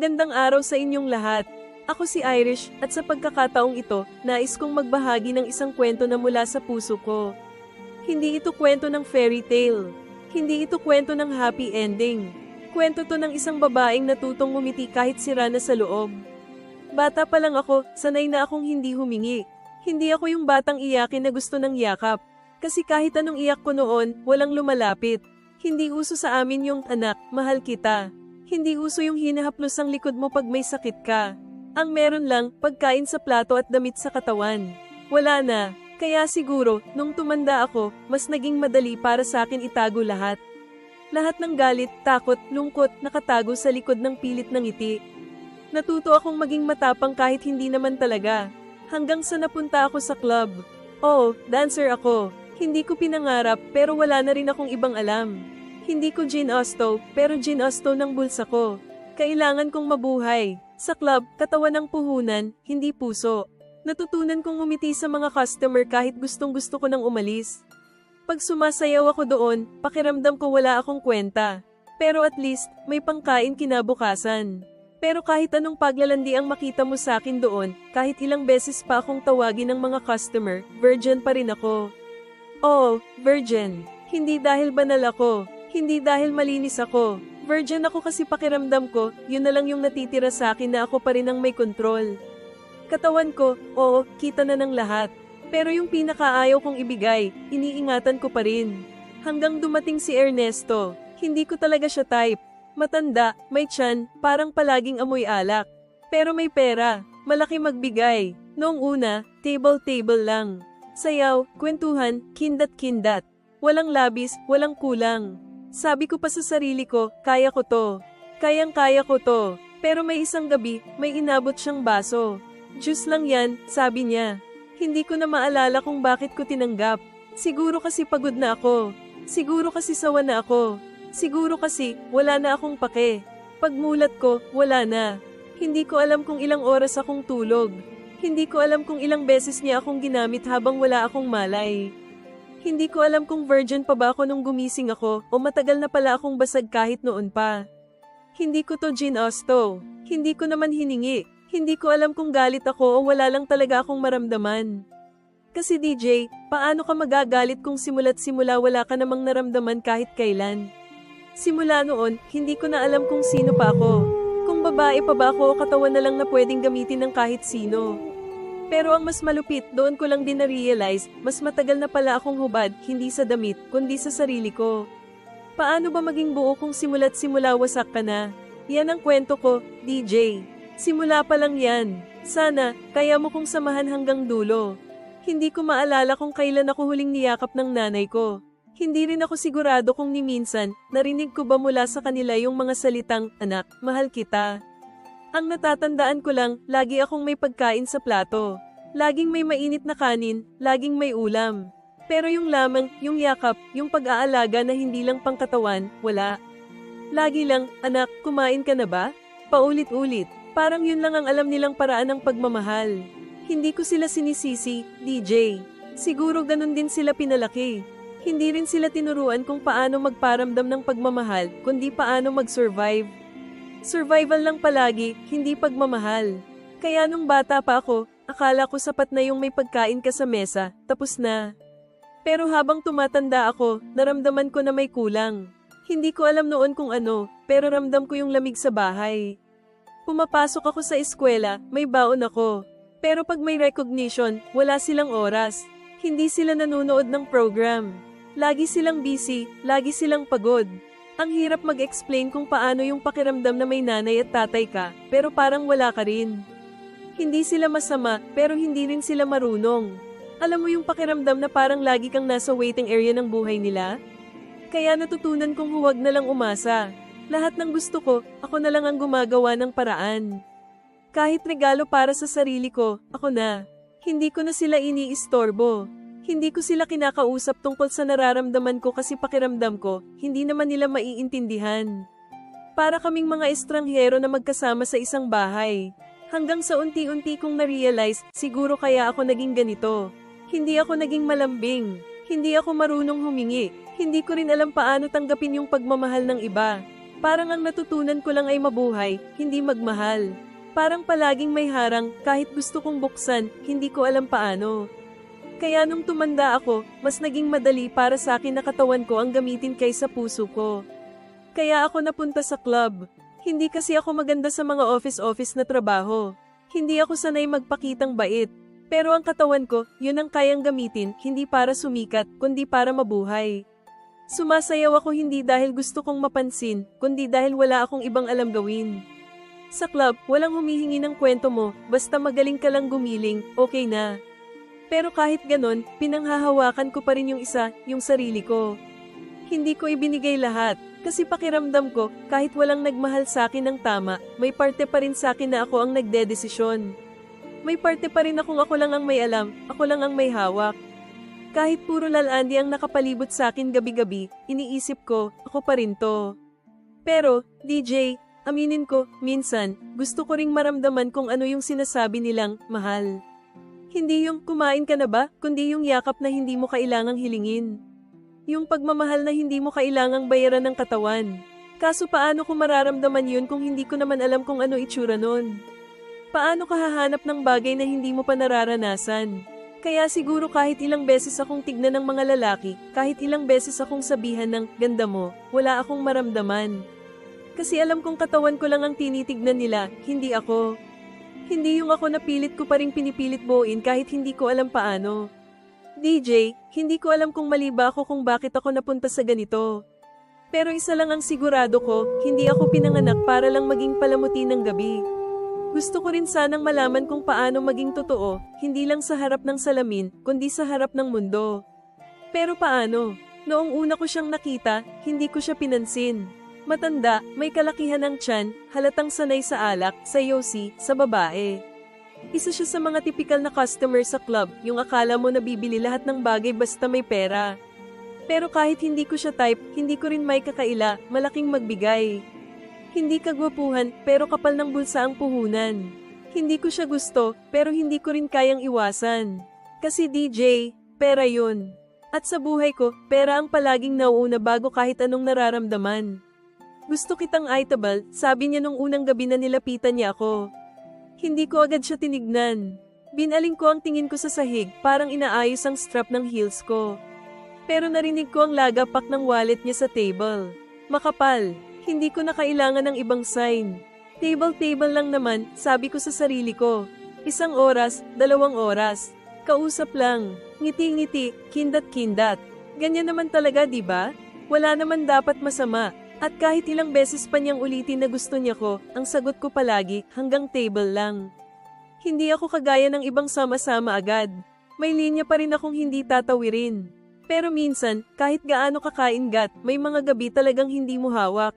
Magandang araw sa inyong lahat. Ako si Irish at sa pagkakataong ito, nais kong magbahagi ng isang kwento na mula sa puso ko. Hindi ito kwento ng fairy tale. Hindi ito kwento ng happy ending. Kwento to ng isang babaeng natutong ngumiti kahit sira na sa loob. Bata pa lang ako, sanay na akong hindi humingi. Hindi ako yung batang iyakin na gusto ng yakap. Kasi kahit anong iyak ko noon, walang lumalapit. Hindi uso sa amin yung anak, mahal kita. Hindi uso yung hinahaplos ang likod mo pag may sakit ka. Ang meron lang, pagkain sa plato at damit sa katawan. Wala na. Kaya siguro, nung tumanda ako, mas naging madali para sa akin itago lahat. Lahat ng galit, takot, lungkot, nakatago sa likod ng pilit ng ngiti. Natuto akong maging matapang kahit hindi naman talaga. Hanggang sa napunta ako sa club. Oo, dancer ako. Hindi ko pinangarap pero wala na rin akong ibang alam. Hindi ko gin osto, pero gin osto ng bulsa ko. Kailangan kong mabuhay. Sa club, katawan ng puhunan, hindi puso. Natutunan kong umiti sa mga customer kahit gustong gusto ko nang umalis. Pag sumasayaw ako doon, pakiramdam ko wala akong kwenta. Pero at least, may pangkain kinabukasan. Pero kahit anong paglalandi ang makita mo sa akin doon, kahit ilang beses pa akong tawagin ng mga customer, virgin pa rin ako. Oo, virgin. Hindi dahil banal ako. Hindi dahil malinis ako. Virgin ako kasi pakiramdam ko, yun na lang yung natitira sa akin na ako pa rin ang may kontrol. Katawan ko, oo, kita na ng lahat. Pero yung pinakaayaw kong ibigay, iniingatan ko pa rin. Hanggang dumating si Ernesto, hindi ko talaga siya type. Matanda, may tiyan, parang palaging amoy alak. Pero may pera, malaki magbigay. Noong una, table-table lang. Sayaw, kwentuhan, kindat-kindat. Walang labis, walang kulang. Sabi ko pa sa sarili ko, kaya ko to. Kayang-kaya ko to. Pero may isang gabi, may inabot siyang baso. Juice lang yan, sabi niya. Hindi ko na maalala kung bakit ko tinanggap. Siguro kasi pagod na ako. Siguro kasi sawa na ako. Siguro kasi wala na akong pake. Pagmulat ko, wala na. Hindi ko alam kung ilang oras akong tulog. Hindi ko alam kung ilang beses niya akong ginamit habang wala akong malay. Hindi ko alam kung virgin pa ba ako nung gumising ako o matagal na pala akong basag kahit noon pa. Hindi ko to ginosto. Hindi ko naman hiningi. Hindi ko alam kung galit ako o wala lang talaga akong maramdaman. Kasi DJ, paano ka magagalit kung simula't simula wala ka namang naramdaman kahit kailan? Simula noon, hindi ko na alam kung sino pa ako. Kung babae pa ba ako o katawan na lang na pwedeng gamitin ng kahit sino. Pero ang mas malupit, doon ko lang din na-realize, mas matagal na pala akong hubad, hindi sa damit, kundi sa sarili ko. Paano ba maging buo kung simula't simula wasak ka na? Yan ang kwento ko, DJ. Simula pa lang yan. Sana, kaya mo kong samahan hanggang dulo. Hindi ko maalala kung kailan ako huling niyakap ng nanay ko. Hindi rin ako sigurado kung ni minsan, narinig ko ba mula sa kanila yung mga salitang, anak, mahal kita. Ang natatandaan ko lang, lagi akong may pagkain sa plato. Laging may mainit na kanin, laging may ulam. Pero yung lamang, yung yakap, yung pag-aalaga na hindi lang pangkatawan, wala. Lagi lang, anak, kumain ka na ba? Paulit-ulit, parang yun lang ang alam nilang paraan ng pagmamahal. Hindi ko sila sinisisi, DJ. Siguro ganun din sila pinalaki. Hindi rin sila tinuruan kung paano magparamdam ng pagmamahal, kundi paano mag-survive. Survival lang palagi, hindi pagmamahal. Kaya nung bata pa ako, akala ko sapat na yung may pagkain ka sa mesa, tapos na. Pero habang tumatanda ako, naramdaman ko na may kulang. Hindi ko alam noon kung ano, pero ramdam ko yung lamig sa bahay. Pumapasok ako sa eskwela, may baon ako. Pero pag may recognition, wala silang oras. Hindi sila nanonood ng program. Lagi silang busy, lagi silang pagod. Ang hirap mag-explain kung paano yung pakiramdam na may nanay at tatay ka, pero parang wala ka rin. Hindi sila masama, pero hindi rin sila marunong. Alam mo yung pakiramdam na parang lagi kang nasa waiting area ng buhay nila? Kaya natutunan kong huwag na lang umasa. Lahat ng gusto ko, ako na lang ang gumagawa ng paraan. Kahit regalo para sa sarili ko, ako na. Hindi ko na sila iniistorbo. Hindi ko sila kinakausap tungkol sa nararamdaman ko kasi pakiramdam ko, hindi naman nila maiintindihan. Para kaming mga estranghero na magkasama sa isang bahay. Hanggang sa unti-unti kong na-realize, siguro kaya ako naging ganito. Hindi ako naging malambing. Hindi ako marunong humingi. Hindi ko rin alam paano tanggapin yung pagmamahal ng iba. Parang ang natutunan ko lang ay mabuhay, hindi magmahal. Parang palaging may harang, kahit gusto kong buksan, hindi ko alam paano. Kaya nung tumanda ako, mas naging madali para sa akin na katawan ko ang gamitin kaysa puso ko. Kaya ako napunta sa club. Hindi kasi ako maganda sa mga office-office na trabaho. Hindi ako sanay magpakitang bait. Pero ang katawan ko, yun ang kayang gamitin, hindi para sumikat, kundi para mabuhay. Sumasayaw ako hindi dahil gusto kong mapansin, kundi dahil wala akong ibang alam gawin. Sa club, walang humihingi ng kwento mo, basta magaling ka lang gumiling, okay na. Pero kahit ganon, pinanghahawakan ko pa rin yung isa, yung sarili ko. Hindi ko ibinigay lahat, kasi pakiramdam ko, kahit walang nagmahal sa akin ng tama, may parte pa rin sa akin na ako ang nagdedesisyon. May parte pa rin akong ako lang ang may alam, ako lang ang may hawak. Kahit puro lalandi ang nakapalibot sa akin gabi-gabi, iniisip ko, ako pa rin to. Pero, DJ, aminin ko, minsan, gusto ko ring maramdaman kung ano yung sinasabi nilang, mahal. Hindi yung kumain ka na ba, kundi yung yakap na hindi mo kailangang hilingin. Yung pagmamahal na hindi mo kailangang bayaran ng katawan. Kaso paano ko mararamdaman yun kung hindi ko naman alam kung ano itsura nun? Paano ka hahanap ng bagay na hindi mo pa nararanasan? Kaya siguro kahit ilang beses akong tignan ng mga lalaki, kahit ilang beses akong sabihan ng ganda mo, wala akong maramdaman. Kasi alam kong katawan ko lang ang tinitignan nila, hindi ako. Hindi yung ako napilit ko pa ring pinipilit buuin kahit hindi ko alam paano. DJ, hindi ko alam kung mali ba ako kung bakit ako napunta sa ganito. Pero isa lang ang sigurado ko, hindi ako pinanganak para lang maging palamuti ng gabi. Gusto ko rin sanang malaman kung paano maging totoo, hindi lang sa harap ng salamin, kundi sa harap ng mundo. Pero paano? Noong una ko siyang nakita, hindi ko siya pinansin. Matanda, may kalakihan ng tiyan, halatang sanay sa alak, sa yosi, sa babae. Isa siya sa mga tipikal na customer sa club, yung akala mo nabibili lahat ng bagay basta may pera. Pero kahit hindi ko siya type, hindi ko rin may kakaila, malaking magbigay. Hindi kagwapuhan, pero kapal ng bulsa ang puhunan. Hindi ko siya gusto, pero hindi ko rin kayang iwasan. Kasi DJ, pera yun. At sa buhay ko, pera ang palaging nauuna bago kahit anong nararamdaman. Gusto kitang Aitabal, sabi niya nung unang gabi na nilapitan niya ako. Hindi ko agad siya tinignan. Binaling ko ang tingin ko sa sahig, parang inaayos ang strap ng heels ko. Pero narinig ko ang lagapak ng wallet niya sa table. Makapal, hindi ko na kailangan ng ibang sign. Table-table lang naman, sabi ko sa sarili ko. Isang oras, dalawang oras. Kausap lang, ngiti-ngiti, kindat-kindat. Ganyan naman talaga, di ba? Wala naman dapat masama. At kahit ilang beses pa niyang ulitin na gusto niya ko, ang sagot ko palagi, hanggang table lang. Hindi ako kagaya ng ibang sama-sama agad. May linya pa rin akong hindi tatawirin. Pero minsan, kahit gaano kakaingat, may mga gabi talagang hindi mo hawak.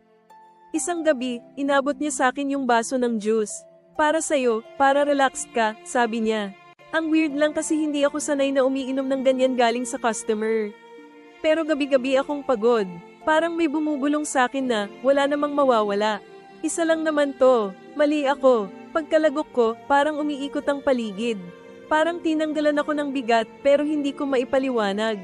Isang gabi, inabot niya sa akin yung baso ng juice. Para sa'yo, para relaxed ka, sabi niya. Ang weird lang kasi hindi ako sanay na umiinom ng ganyan galing sa customer. Pero gabi-gabi akong pagod. Parang may bumubulong sa akin na wala namang mawawala. Isa lang naman to, mali ako. Pagkalagok ko, parang umiikot ang paligid. Parang tinanggalan ako ng bigat pero hindi ko maipaliwanag.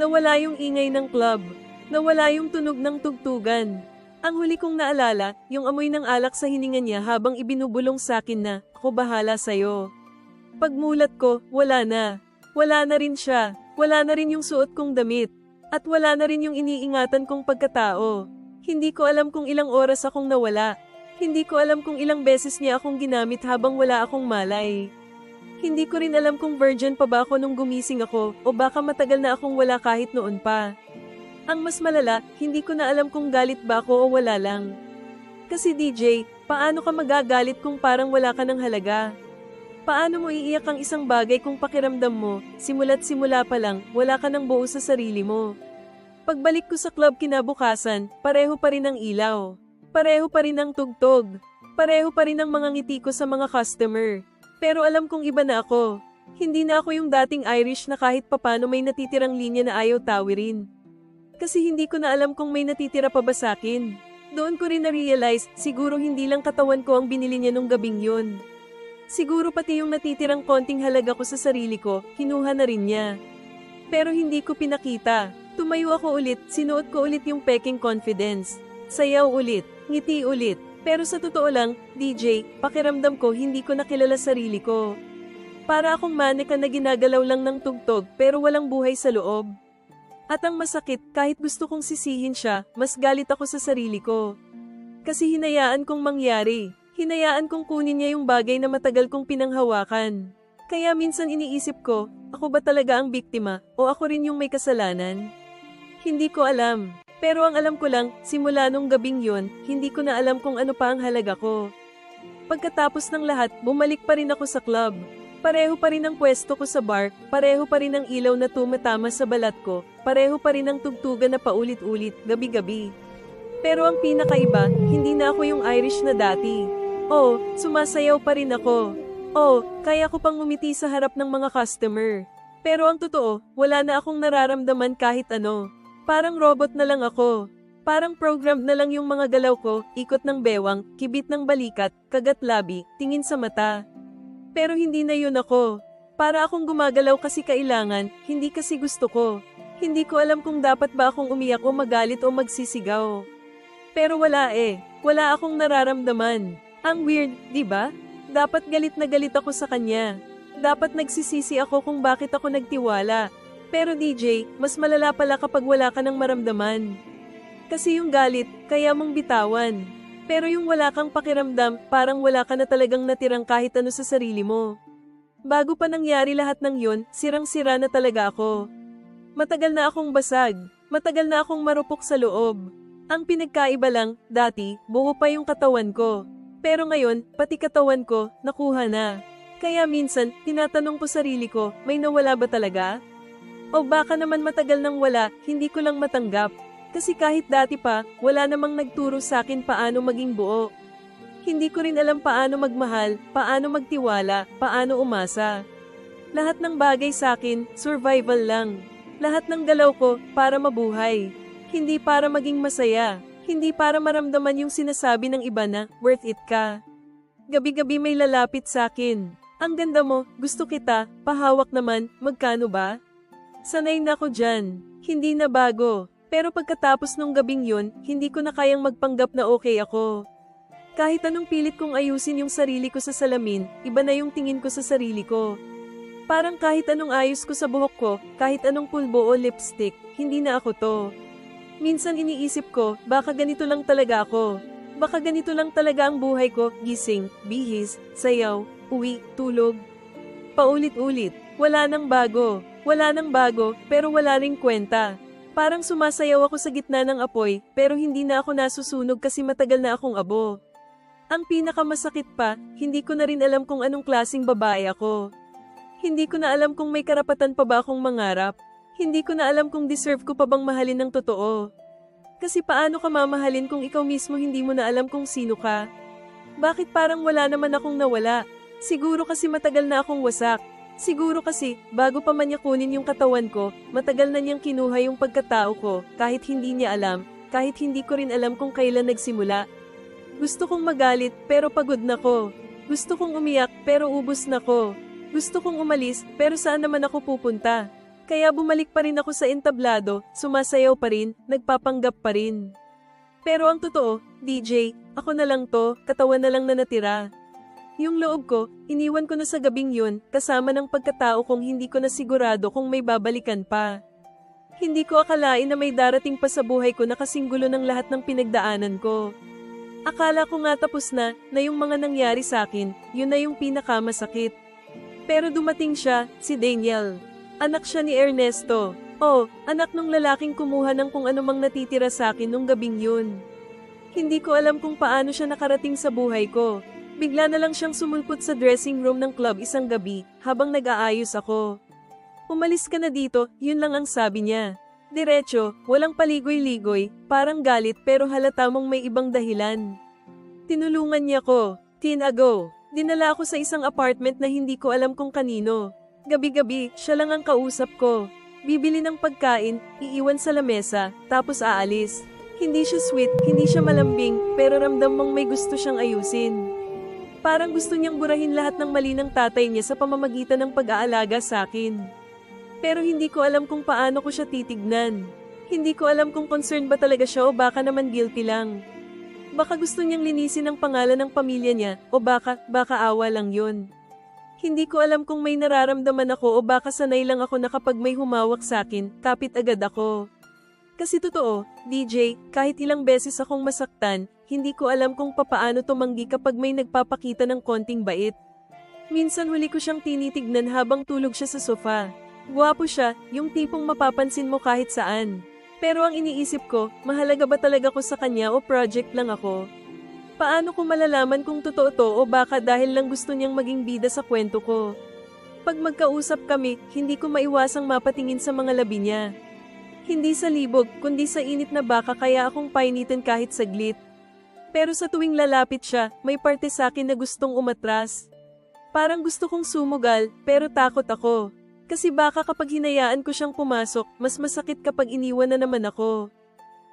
Nawala yung ingay ng club. Nawala yung tunog ng tugtugan. Ang huli kong naalala, yung amoy ng alak sa hininga niya habang ibinubulong sa akin na, ako bahala sa'yo. Pagmulat ko, wala na. Wala na rin siya. Wala na rin yung suot kong damit. At wala na rin yung iniingatan kong pagkatao. Hindi ko alam kung ilang oras akong nawala. Hindi ko alam kung ilang beses niya akong ginamit habang wala akong malay. Hindi ko rin alam kung virgin pa ba ako nung gumising ako o baka matagal na akong wala kahit noon pa. Ang mas malala, hindi ko na alam kung galit ba ako o wala lang. Kasi DJ, paano ka magagalit kung parang wala ka ng halaga? Paano mo iiyak ang isang bagay kung pakiramdam mo, simula't simula pa lang, wala ka ng buo sa sarili mo? Pagbalik ko sa club kinabukasan, pareho pa rin ang ilaw. Pareho pa rin ang tugtog. Pareho pa rin ang mga ngiti ko sa mga customer. Pero alam kong iba na ako. Hindi na ako yung dating Irish na kahit papano may natitirang linya na ayaw tawirin. Kasi hindi ko na alam kung may natitira pa ba sa akin. Doon ko rin na-realize, siguro hindi lang katawan ko ang binili niya nung gabing yun. Siguro pati yung natitirang konting halaga ko sa sarili ko, kinuha na rin niya. Pero hindi ko pinakita. Tumayo ako ulit, sinuot ko ulit yung peking confidence. Sayaw ulit, Ngiti ulit. Pero sa totoo lang, DJ, pakiramdam ko hindi ko nakilala sarili ko. Para akong mannequin na ginagalaw lang ng tugtog pero walang buhay sa loob. At ang masakit, kahit gusto kong sisihin siya, mas galit ako sa sarili ko. Kasi hinayaan kong mangyari. Hinayaan kong kunin niya yung bagay na matagal kong pinanghawakan. Kaya minsan iniisip ko, ako ba talaga ang biktima o ako rin yung may kasalanan? Hindi ko alam. Pero ang alam ko lang, simula nung gabing yon, hindi ko na alam kung ano pa ang halaga ko. Pagkatapos ng lahat, bumalik pa rin ako sa club. Pareho pa rin ang pwesto ko sa bar, pareho pa rin ang ilaw na tumatama sa balat ko, pareho pa rin ang tugtugan na paulit-ulit, gabi-gabi. Pero ang pinakaiba, hindi na ako yung Irish na dati. Oh, sumasayaw pa rin ako. Oh, kaya ko pang umiti sa harap ng mga customer. Pero ang totoo, wala na akong nararamdaman kahit ano. Parang robot na lang ako. Parang programmed na lang yung mga galaw ko, ikot ng bewang, kibit ng balikat, kagat labi, tingin sa mata. Pero hindi na yun ako. Para akong gumagalaw kasi kailangan, hindi kasi gusto ko. Hindi ko alam kung dapat ba akong umiyak o magalit o magsisigaw. Pero wala eh, wala akong nararamdaman. Ang weird, di ba? Dapat galit na galit ako sa kanya. Dapat nagsisisi ako kung bakit ako nagtiwala. Pero DJ, mas malala pala kapag wala ka ng maramdaman. Kasi yung galit, kaya mong bitawan. Pero yung wala kang pakiramdam, parang wala ka na talagang natirang kahit ano sa sarili mo. Bago pa nangyari lahat ng yun, sirang-sira na talaga ako. Matagal na akong basag. Matagal na akong marupok sa loob. Ang pinagkaiba lang, dati, buo pa yung katawan ko. Pero ngayon, pati katawan ko, nakuha na. Kaya minsan, tinatanong ko sarili ko, may nawala ba talaga? O baka naman matagal nang wala, hindi ko lang matanggap. Kasi kahit dati pa, wala namang nagturo sa akin paano maging buo. Hindi ko rin alam paano magmahal, paano magtiwala, paano umasa. Lahat ng bagay sa akin, survival lang. Lahat ng galaw ko, para mabuhay. Hindi para maging masaya. Hindi para maramdaman yung sinasabi ng iba na, worth it ka. Gabi-gabi may lalapit sa akin. Ang ganda mo, gusto kita, pahawak naman, magkano ba? Sanay na ko dyan. Hindi na bago. Pero pagkatapos nung gabing yun, hindi ko na kayang magpanggap na okay ako. Kahit anong pilit kong ayusin yung sarili ko sa salamin, iba na yung tingin ko sa sarili ko. Parang kahit anong ayos ko sa buhok ko, kahit anong pulbo o lipstick, hindi na ako to. Minsan iniisip ko, baka ganito lang talaga ako. Baka ganito lang talaga ang buhay ko, gising, bihis, sayaw, uwi, tulog. Paulit-ulit, wala nang bago. Wala nang bago, pero wala ring kwenta. Parang sumasayaw ako sa gitna ng apoy, pero hindi na ako nasusunog kasi matagal na akong abo. Ang pinakamasakit pa, hindi ko na rin alam kung anong klasing babae ako. Hindi ko na alam kung may karapatan pa ba akong mangarap. Hindi ko na alam kung deserve ko pa bang mahalin ng totoo. Kasi paano ka mamahalin kung ikaw mismo hindi mo na alam kung sino ka? Bakit parang wala naman akong nawala? Siguro kasi matagal na akong wasak. Siguro kasi, bago pa man niya kunin yung katawan ko, matagal na niyang kinuha yung pagkatao ko, kahit hindi niya alam, kahit hindi ko rin alam kung kailan nagsimula. Gusto kong magalit, pero pagod na ko. Gusto kong umiyak, pero ubos na ko. Gusto kong umalis, pero saan naman ako pupunta? Kaya bumalik pa rin ako sa entablado, sumasayaw pa rin, nagpapanggap pa rin. Pero ang totoo, DJ, ako na lang to, katawan na lang na natira. Yung loob ko, iniwan ko na sa gabing yun, kasama ng pagkatao kong hindi ko na sigurado kung may babalikan pa. Hindi ko akalain na may darating pa sa buhay ko na kasinggulo ng lahat ng pinagdaanan ko. Akala ko nga tapos na, na yung mga nangyari sa akin, yun na yung pinakamasakit. Pero dumating siya, si Daniel. Anak siya ni Ernesto. Oh, anak nung lalaking kumuha ng kung anumang natitira sa akin nung gabing yun. Hindi ko alam kung paano siya nakarating sa buhay ko. Bigla na lang siyang sumulpot sa dressing room ng club isang gabi habang nag-aayos ako. Umalis ka na dito, yun lang ang sabi niya. Diretso, walang paligoy-ligoy, parang galit pero halata mong may ibang dahilan. Tinulungan niya ko, teen ago. Dinala ako sa isang apartment na hindi ko alam kung kanino. Gabi-gabi, siya lang ang kausap ko. Bibili ng pagkain, iiwan sa lamesa, tapos aalis. Hindi siya sweet, hindi siya malambing, pero ramdam mong may gusto siyang ayusin. Parang gusto niyang burahin lahat ng mali ng tatay niya sa pamamagitan ng pag-aalaga sa akin. Pero hindi ko alam kung paano ko siya titignan. Hindi ko alam kung concerned ba talaga siya o baka naman guilty lang. Baka gusto niyang linisin ang pangalan ng pamilya niya, o baka, baka awa lang yun. Hindi ko alam kung may nararamdaman ako o baka sanay lang ako na kapag may humawak sa akin, kapit agad ako. Kasi totoo, DJ, kahit ilang beses akong masaktan, hindi ko alam kung papaano tumanggi kapag may nagpapakita ng konting bait. Minsan huli ko siyang tinitignan habang tulog siya sa sofa. Guwapo siya, yung tipong mapapansin mo kahit saan. Pero ang iniisip ko, mahalaga ba talaga ko sa kanya o project lang ako? Paano ko malalaman kung totoo to o baka dahil lang gusto niyang maging bida sa kwento ko? Pag magkausap kami, hindi ko maiwasang mapatingin sa mga labi niya. Hindi sa libog, kundi sa init na baka kaya akong painitin kahit saglit. Pero sa tuwing lalapit siya, may parte sa akin na gustong umatras. Parang gusto kong sumugal, pero takot ako. Kasi baka kapag hinayaan ko siyang pumasok, mas masakit kapag iniwan na naman ako.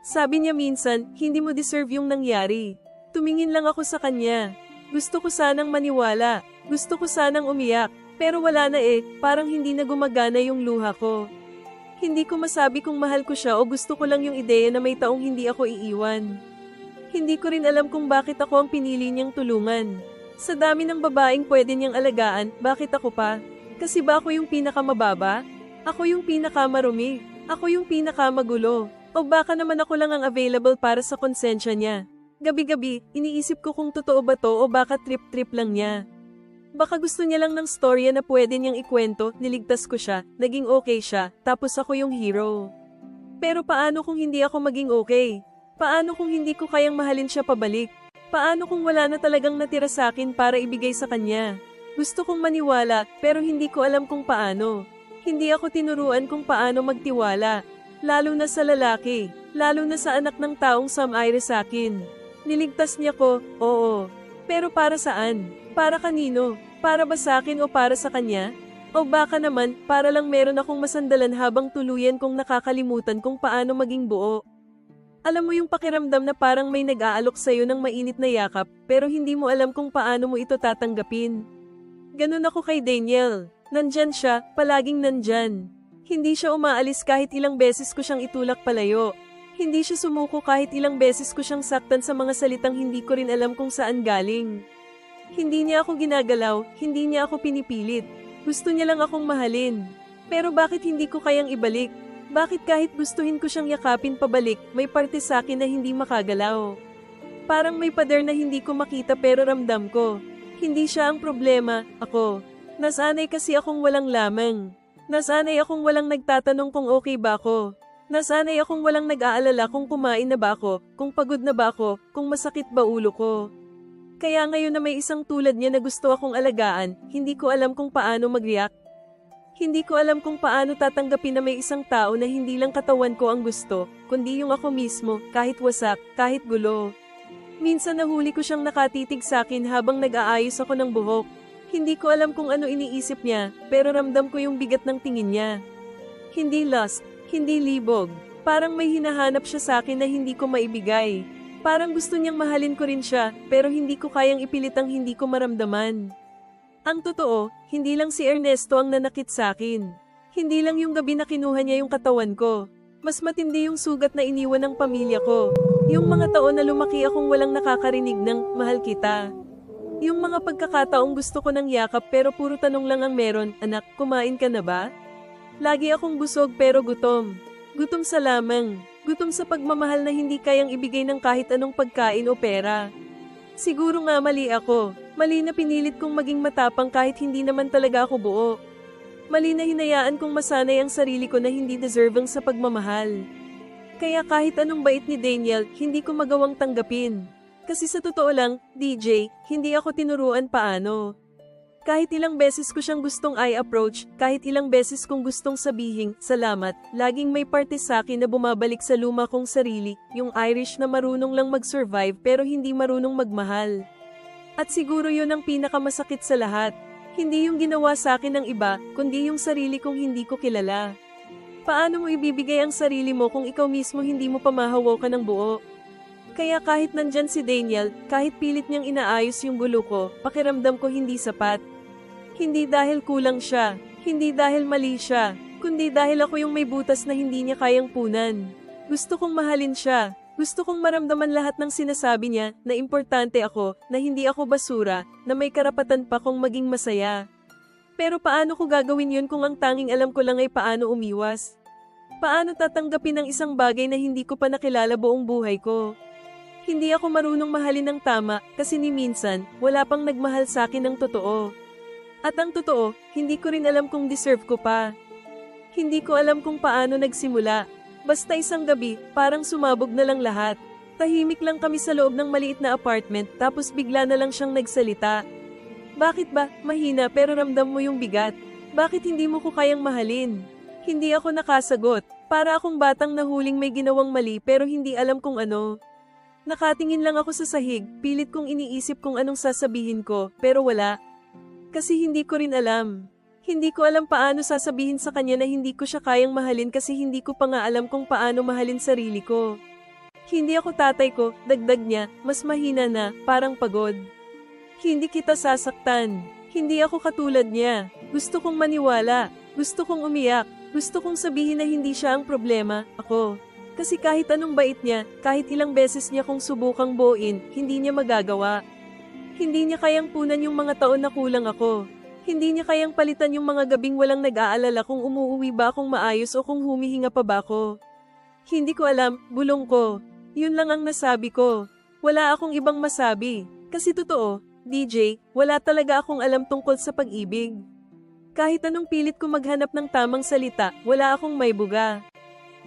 Sabi niya minsan, hindi mo deserve yung nangyari. Tumingin lang ako sa kanya. Gusto ko sanang maniwala. Gusto ko sanang umiyak. Pero wala na eh, parang hindi na gumagana yung luha ko. Hindi ko masabi kung mahal ko siya o gusto ko lang yung ideya na may taong hindi ako iiwan. Hindi ko rin alam kung bakit ako ang pinili niyang tulungan. Sa dami ng babaeng pwede niyang alagaan, bakit ako pa? Kasi ba ako yung pinakamababa? Ako yung pinakamarumi? Ako yung pinakamagulo? O baka naman ako lang ang available para sa konsensya niya? Gabi-gabi, iniisip ko kung totoo ba to o baka trip-trip lang niya. Baka gusto niya lang ng storya na pwede niyang ikwento, niligtas ko siya, naging okay siya, tapos ako yung hero. Pero paano kung hindi ako maging okay? Paano kung hindi ko kayang mahalin siya pabalik? Paano kung wala na talagang natira sa akin para ibigay sa kanya? Gusto kong maniwala, pero hindi ko alam kung paano. Hindi ako tinuruan kung paano magtiwala. Lalo na sa lalaki. Lalo na sa anak ng taong samaire sa akin. Niligtas niya ko, oo. Pero para saan? Para kanino? Para ba sa akin o para sa kanya? O baka naman, para lang meron akong masandalan habang tuluyan kong nakakalimutan kung paano maging buo. Alam mo yung pakiramdam na parang may nag-aalok sa'yo ng mainit na yakap, pero hindi mo alam kung paano mo ito tatanggapin. Ganun ako kay Daniel. Nandyan siya, palaging nandyan. Hindi siya umaalis kahit ilang beses ko siyang itulak palayo. Hindi siya sumuko kahit ilang beses ko siyang saktan sa mga salitang hindi ko rin alam kung saan galing. Hindi niya ako ginagalaw, hindi niya ako pinipilit. Gusto niya lang akong mahalin. Pero bakit hindi ko kayang ibalik? Bakit kahit gustuhin ko siyang yakapin pabalik, may parte sa akin na hindi makagalaw? Parang may pader na hindi ko makita pero ramdam ko. Hindi siya ang problema, ako. Nasanay kasi akong walang lamang. Nasanay akong walang nagtatanong kung okay ba ako. Nasanay akong walang nag-aalala kung kumain na ba ako, kung pagod na ba ako, kung masakit ba ulo ko. Kaya ngayon na may isang tulad niya na gusto akong alagaan, hindi ko alam kung paano mag-react. Hindi ko alam kung paano tatanggapin na may isang tao na hindi lang katawan ko ang gusto, kundi yung ako mismo, kahit wasak, kahit gulo. Minsan nahuli ko siyang nakatitig sa akin habang nag-aayos ako ng buhok. Hindi ko alam kung ano iniisip niya, pero ramdam ko yung bigat ng tingin niya. Hindi lust, hindi libog. Parang may hinahanap siya sa akin na hindi ko maibigay. Parang gusto niyang mahalin ko rin siya, pero hindi ko kayang ipilit ang hindi ko maramdaman. Ang totoo, hindi lang si Ernesto ang nanakit sa akin. Hindi lang yung gabi na kinuha niya yung katawan ko. Mas matindi yung sugat na iniwan ng pamilya ko. Yung mga taon na lumaki akong walang nakakarinig ng mahal kita. Yung mga pagkakataong gusto ko ng yakap pero puro tanong lang ang meron, anak, kumain ka na ba? Lagi akong busog pero gutom. Gutom sa lamang. Gutom sa pagmamahal na hindi kayang ibigay ng kahit anong pagkain o pera. Siguro nga mali ako. Mali na pinilit kong maging matapang kahit hindi naman talaga ako buo. Mali na hinayaan kong masanay ang sarili ko na hindi deserving sa pagmamahal. Kaya kahit anong bait ni Daniel, hindi ko magawang tanggapin. Kasi sa totoo lang, DJ, hindi ako tinuruan paano. Kahit ilang beses ko siyang gustong i-approach, kahit ilang beses kong gustong sabihin, salamat, laging may parte sa akin na bumabalik sa luma kong sarili, yung Irish na marunong lang mag-survive pero hindi marunong magmahal. At siguro yun ang pinakamasakit sa lahat. Hindi yung ginawa sa akin ng iba, kundi yung sarili kong hindi ko kilala. Paano mo ibibigay ang sarili mo kung ikaw mismo hindi mo pamahawakan ng buo? Kaya kahit nandyan si Daniel, kahit pilit niyang inaayos yung gulo ko, pakiramdam ko hindi sapat. Hindi dahil kulang siya, hindi dahil mali siya, kundi dahil ako yung may butas na hindi niya kayang punan. Gusto kong mahalin siya, Gusto kong maramdaman lahat ng sinasabi niya na importante ako, na hindi ako basura, na may karapatan pa kong maging masaya. Pero paano ko gagawin yun kung ang tanging alam ko lang ay paano umiwas? Paano tatanggapin ang isang bagay na hindi ko pa nakilala buong buhay ko? Hindi ako marunong mahalin ng tama kasi ni minsan, wala pang nagmahal sa akin ng totoo. At ang totoo, hindi ko rin alam kung deserve ko pa. Hindi ko alam kung paano nagsimula. Basta isang gabi, parang sumabog na lang lahat. Tahimik lang kami sa loob ng maliit na apartment tapos bigla na lang siyang nagsalita. Bakit ba, mahina pero ramdam mo yung bigat? Bakit hindi mo ko kayang mahalin? Hindi ako nakasagot. Para akong batang nahuling may ginawang mali pero hindi alam kung ano. Nakatingin lang ako sa sahig, pilit kong iniisip kung anong sasabihin ko, pero wala. Kasi hindi ko rin alam. Hindi ko alam paano sasabihin sa kanya na hindi ko siya kayang mahalin kasi hindi ko pa nga alam kung paano mahalin sarili ko. Hindi ako tatay ko, dagdag niya, mas mahina na, parang pagod. Hindi kita sasaktan. Hindi ako katulad niya. Gusto kong maniwala. Gusto kong umiyak. Gusto kong sabihin na hindi siya ang problema, ako. Kasi kahit anong bait niya, kahit ilang beses niya kung subukang buuin, hindi niya magagawa. Hindi niya kayang punan yung mga taon na kulang ako. Hindi niya kayang palitan yung mga gabing walang nag-aalala kung umuuwi ba akong maayos o kung humihinga pa ba ako. Hindi ko alam, bulong ko. Yun lang ang nasabi ko. Wala akong ibang masabi. Kasi totoo, DJ, wala talaga akong alam tungkol sa pag-ibig. Kahit anong pilit ko maghanap ng tamang salita, wala akong may buga.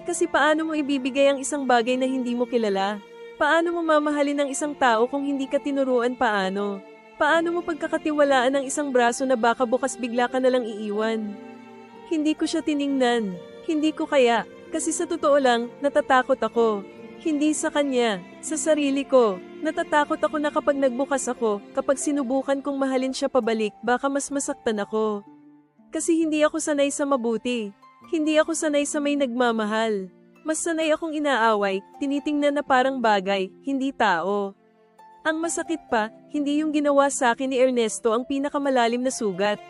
Kasi paano mo ibibigay ang isang bagay na hindi mo kilala? Paano mo mamahalin ang isang tao kung hindi ka tinuruan paano? Paano mo pagkakatiwalaan ang isang braso na baka bukas bigla ka nalang iiwan? Hindi ko siya tiningnan. Hindi ko kaya. Kasi sa totoo lang, natatakot ako. Hindi sa kanya, sa sarili ko. Natatakot ako na kapag nagbukas ako, kapag sinubukan kong mahalin siya pabalik, baka mas masaktan ako. Kasi hindi ako sanay sa mabuti. Hindi ako sanay sa may nagmamahal. Mas sanay akong inaaway, tinitingnan na parang bagay, hindi tao. Ang masakit pa, hindi yung ginawa sa akin ni Ernesto ang pinakamalalim na sugat.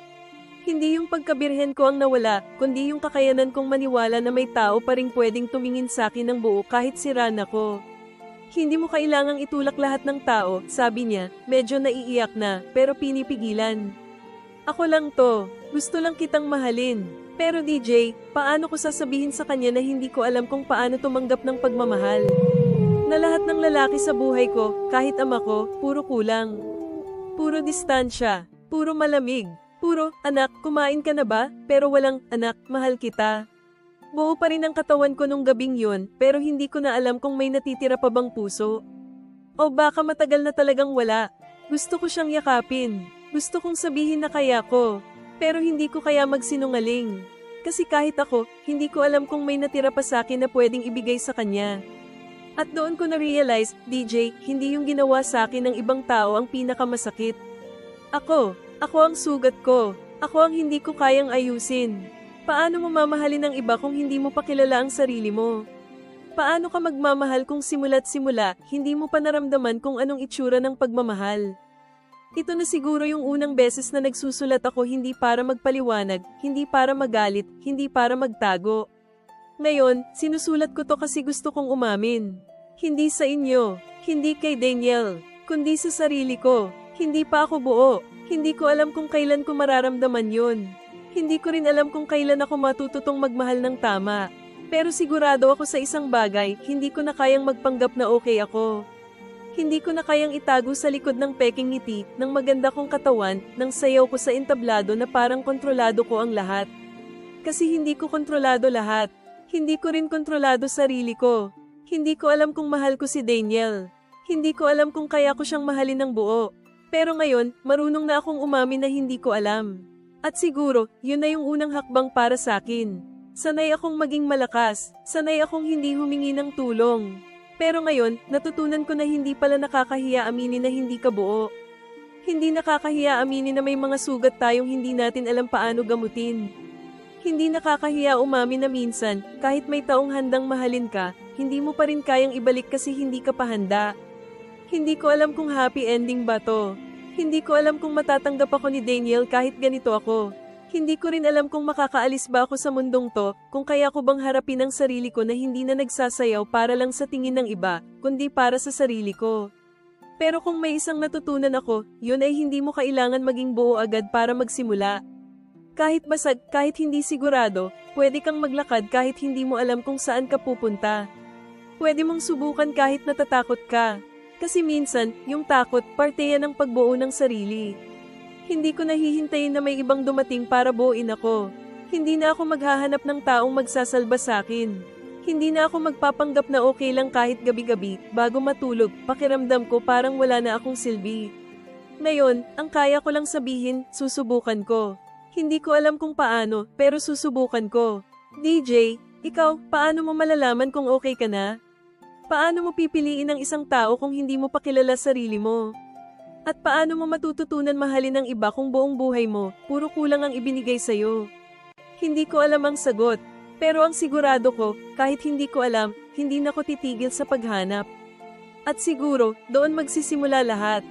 Hindi yung pagkabirhen ko ang nawala, kundi yung kakayanan kong maniwala na may tao pa rin pwedeng tumingin sa akin ng buo kahit sira na ko. Hindi mo kailangang itulak lahat ng tao, sabi niya, medyo naiiyak na, pero pinipigilan. Ako lang to, gusto lang kitang mahalin. Pero DJ, paano ko sasabihin sa kanya na hindi ko alam kung paano tumanggap ng pagmamahal? Na lahat ng lalaki sa buhay ko, kahit ama ko, puro kulang. Puro distansya, puro malamig, puro, anak, kumain ka na ba? Pero walang, anak, mahal kita. Buo pa rin ang katawan ko nung gabing yun, pero hindi ko na alam kung may natitira pa bang puso. O baka matagal na talagang wala. Gusto ko siyang yakapin. Gusto kong sabihin na kaya ko. Pero hindi ko kaya magsinungaling. Kasi kahit ako, hindi ko alam kung may natira pa sa akin na pwedeng ibigay sa kanya. At doon ko na-realize, DJ, hindi yung ginawa sa akin ng ibang tao ang pinakamasakit. Ako, ako ang sugat ko. Ako ang hindi ko kayang ayusin. Paano mo mamahalin ng iba kung hindi mo pa kilala ang sarili mo? Paano ka magmamahal kung simula't simula, hindi mo pa naramdaman kung anong itsura ng pagmamahal? Ito na siguro yung unang beses na nagsusulat ako hindi para magpaliwanag, hindi para magalit, hindi para magtago. Ngayon, sinusulat ko to kasi gusto kong umamin. Hindi sa inyo, hindi kay Daniel, kundi sa sarili ko. Hindi pa ako buo, hindi ko alam kung kailan ko mararamdaman yun. Hindi ko rin alam kung kailan ako matututong magmahal ng tama. Pero sigurado ako sa isang bagay, hindi ko na kayang magpanggap na okay ako. Hindi ko na kayang itago sa likod ng peking ngiti, ng maganda kong katawan, ng sayaw ko sa entablado na parang kontrolado ko ang lahat. Kasi hindi ko kontrolado lahat. Hindi ko rin kontrolado sarili ko. Hindi ko alam kung mahal ko si Daniel. Hindi ko alam kung kaya ko siyang mahalin ng buo. Pero ngayon, marunong na akong umamin na hindi ko alam. At siguro, yun na yung unang hakbang para sa akin. Sanay akong maging malakas. Sanay akong hindi humingi ng tulong. Pero ngayon, natutunan ko na hindi pala nakakahiya aminin na hindi ka buo. Hindi nakakahiya aminin na may mga sugat tayong hindi natin alam paano gamutin. Hindi nakakahiya umamin na minsan, kahit may taong handang mahalin ka, hindi mo pa rin kayang ibalik kasi hindi ka pa handa. Hindi ko alam kung happy ending ba to. Hindi ko alam kung matatanggap ako ni Daniel kahit ganito ako. Hindi ko rin alam kung makakaalis ba ako sa mundong to, kung kaya ko bang harapin ang sarili ko na hindi na nagsasayaw para lang sa tingin ng iba, kundi para sa sarili ko. Pero kung may isang natutunan ako, yun ay hindi mo kailangan maging buo agad para magsimula. Kahit basag, kahit hindi sigurado, pwede kang maglakad kahit hindi mo alam kung saan ka pupunta. Pwede mong subukan kahit natatakot ka. Kasi minsan, yung takot, parte yan ng pagbuo ng sarili. Hindi ko nahihintayin na may ibang dumating para buuin ako. Hindi na ako maghahanap ng taong magsasalba sa akin. Hindi na ako magpapanggap na okay lang kahit gabi-gabi, bago matulog, pakiramdam ko parang wala na akong silbi. Ngayon, ang kaya ko lang sabihin, susubukan ko. Hindi ko alam kung paano, pero susubukan ko. DJ, ikaw, paano mo malalaman kung okay ka na? Paano mo pipiliin ang isang tao kung hindi mo pakilala sarili mo? At paano mo matututunan mahalin ang iba kung buong buhay mo, puro kulang ang ibinigay sa'yo? Hindi ko alam ang sagot, pero ang sigurado ko, kahit hindi ko alam, hindi na ko titigil sa paghanap. At siguro, doon magsisimula lahat.